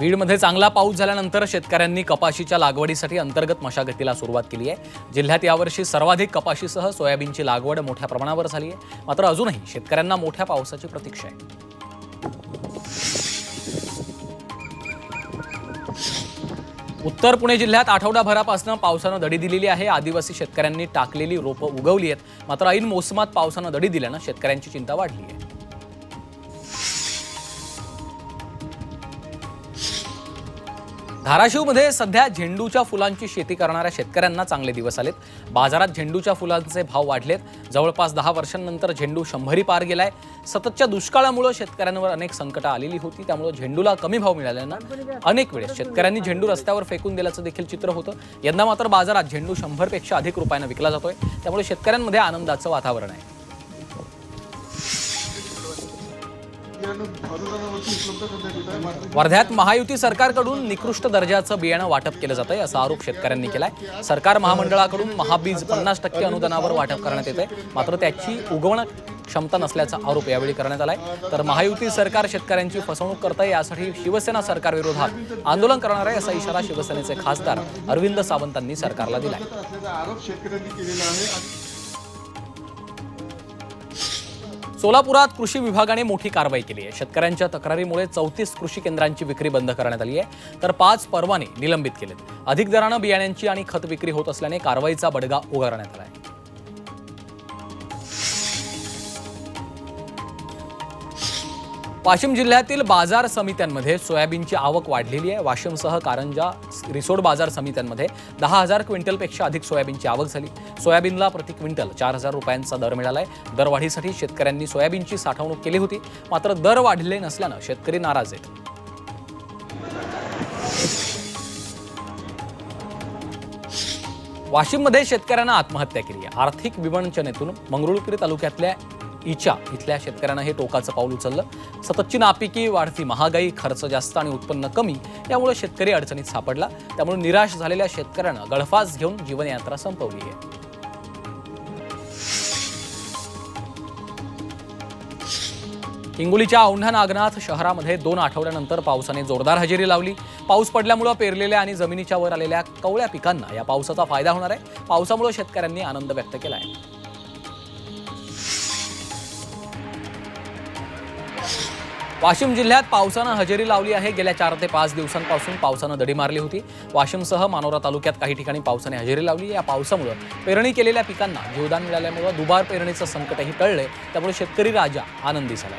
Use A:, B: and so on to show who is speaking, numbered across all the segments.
A: बीडमध्ये चांगला पाऊस झाल्यानंतर शेतकऱ्यांनी कपाशीच्या लागवडीसाठी अंतर्गत मशागतीला सुरुवात केली आहे. जिल्ह्यात यावर्षी सर्वाधिक कपाशीसह सोयाबीनची लागवड मोठ्या प्रमाणावर झाली आहे. मात्र अजूनही शेतकऱ्यांना मोठ्या पावसाची प्रतीक्षा आहे. उत्तर पुणे जिल्ह्यात आठवडाभरापासून पावसानं दडी दिलेली आहे. आदिवासी शेतकऱ्यांनी टाकलेली रोपं उगवली आहेत. मात्र ऐन मोसमात पावसानं दडी दिल्यानं शेतकऱ्यांची चिंता वाढली आहे. धाराशिवमध्ये सध्या झेंडूच्या फुलांची शेती करणाऱ्या शेतकऱ्यांना चांगले दिवस आलेत. बाजारात झेंडूच्या फुलांचे भाव वाढलेत. जवळपास दहा वर्षांनंतर झेंडू शंभरी पार गेलाय. सततच्या दुष्काळामुळे शेतकऱ्यांवर अनेक संकटं आलेली होती. त्यामुळे झेंडूला कमी भाव मिळाल्यानं अनेक वेळेस शेतकऱ्यांनी झेंडू रस्त्यावर फेकून दिल्याचं देखील चित्र होतं. यंदा मात्र बाजारात झेंडू शंभरपेक्षा अधिक रुपयानं विकला जातोय. त्यामुळे शेतकऱ्यांमध्ये आनंदाचं वातावरण आहे. वर्ध्यात महायुती सरकारकडून निकृष्ट दर्जाचं बियाणं वाटप केलं जातंय असा आरोप शेतकऱ्यांनी केलाय. सरकार महामंडळाकडून महाबीज पन्नास टक्के अनुदानावर वाटप करण्यात येत आहे मात्र त्याची उगवण क्षमता नसल्याचा आरोप यावेळी करण्यात आलाय. तर महायुती सरकार शेतकऱ्यांची फसवणूक करत आहे यासाठी शिवसेना सरकारविरोधात आंदोलन करणार आहे असा इशारा शिवसेनेचे खासदार अरविंद सावंतांनी सरकारला दिलाय. सोलापुरात कृषी विभागाने मोठी कारवाई केली आहे. शेतकऱ्यांच्या तक्रारीमुळे चौतीस कृषी केंद्रांची विक्री बंद करण्यात आली आहे. तर पाच परवाने निलंबित केलेत. अधिक दरानं बियाण्यांची आणि खत विक्री होत असल्याने कारवाईचा बडगा उगारण्यात आला आहे. वाशिम जिल्ह्यातील बाजार समित्यांमध्ये सोयाबीनची आवक वाढलेली आहे. वाशिमसह कारंजा रिसोड बाजार समित्यांमध्ये दहा हजार क्विंटलपेक्षा अधिक सोयाबीनची आवक झाली. सोयाबीनला प्रति क्विंटल चार हजार रुपयांचा दर मिळालाय. दरवाढीसाठी शेतकऱ्यांनी सोयाबीनची साठवणूक केली होती. मात्र दर वाढले नसल्यानं शेतकरी नाराज आहेत. वाशिममध्ये शेतकऱ्यांना आत्महत्या केली आहे. आर्थिक विवंचनेतून मंगरुळपीर तालुक्यातल्या इचा इथल्या शेतकऱ्यानं हे टोकाचं पाऊल उचललं. सततची नापिकी वाढती महागाई खर्च जास्त आणि उत्पन्न कमी यामुळे शेतकरी अडचणीत सापडला. त्यामुळे निराश झालेल्या शेतकऱ्यानं गळफास घेऊन जीवनयात्रा संपवली आहे. हिंगोलीच्या औंढा नागनाथ शहरामध्ये दोन आठवड्यानंतर पावसाने जोरदार हजेरी लावली. पाऊस पडल्यामुळे पेरलेल्या आणि जमिनीच्या वर आलेल्या कवळ्या पिकांना या पावसाचा फायदा होणार आहे. पावसामुळे शेतकऱ्यांनी आनंद व्यक्त केला आहे वाशिम जिल्ह्यात पावसानं हजेरी लावली आहे. गेल्या चार ते पाच दिवसांपासून पावसानं दडी मारली होती. वाशिमसह मानोरा तालुक्यात काही ठिकाणी पावसाने हजेरी लावली. या पावसामुळे पेरणी केलेल्या पिकांना जीवदान मिळाल्यामुळे दुबार पेरणीचं संकटही टळले त्यामुळे शेतकरी राजा आनंदी झाला.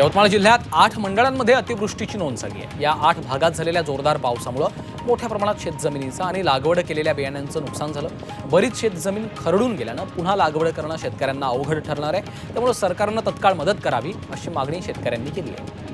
A: यवतमाळ जिल्ह्यात आठ मंडळांमध्ये अतिवृष्टीची नोंद झाली आहे. या आठ भागात झालेल्या जोरदार पावसामुळं मोठ्या प्रमाणात शेतजमिनीचं आणि लागवड केलेल्या बियाण्यांचं नुकसान झालं. बरीच शेतजमीन खरडून गेल्यानं पुन्हा लागवड करणं शेतकऱ्यांना अवघड ठरणार आहे. त्यामुळे सरकारनं तत्काळ मदत करावी अशी मागणी शेतकऱ्यांनी केली आहे.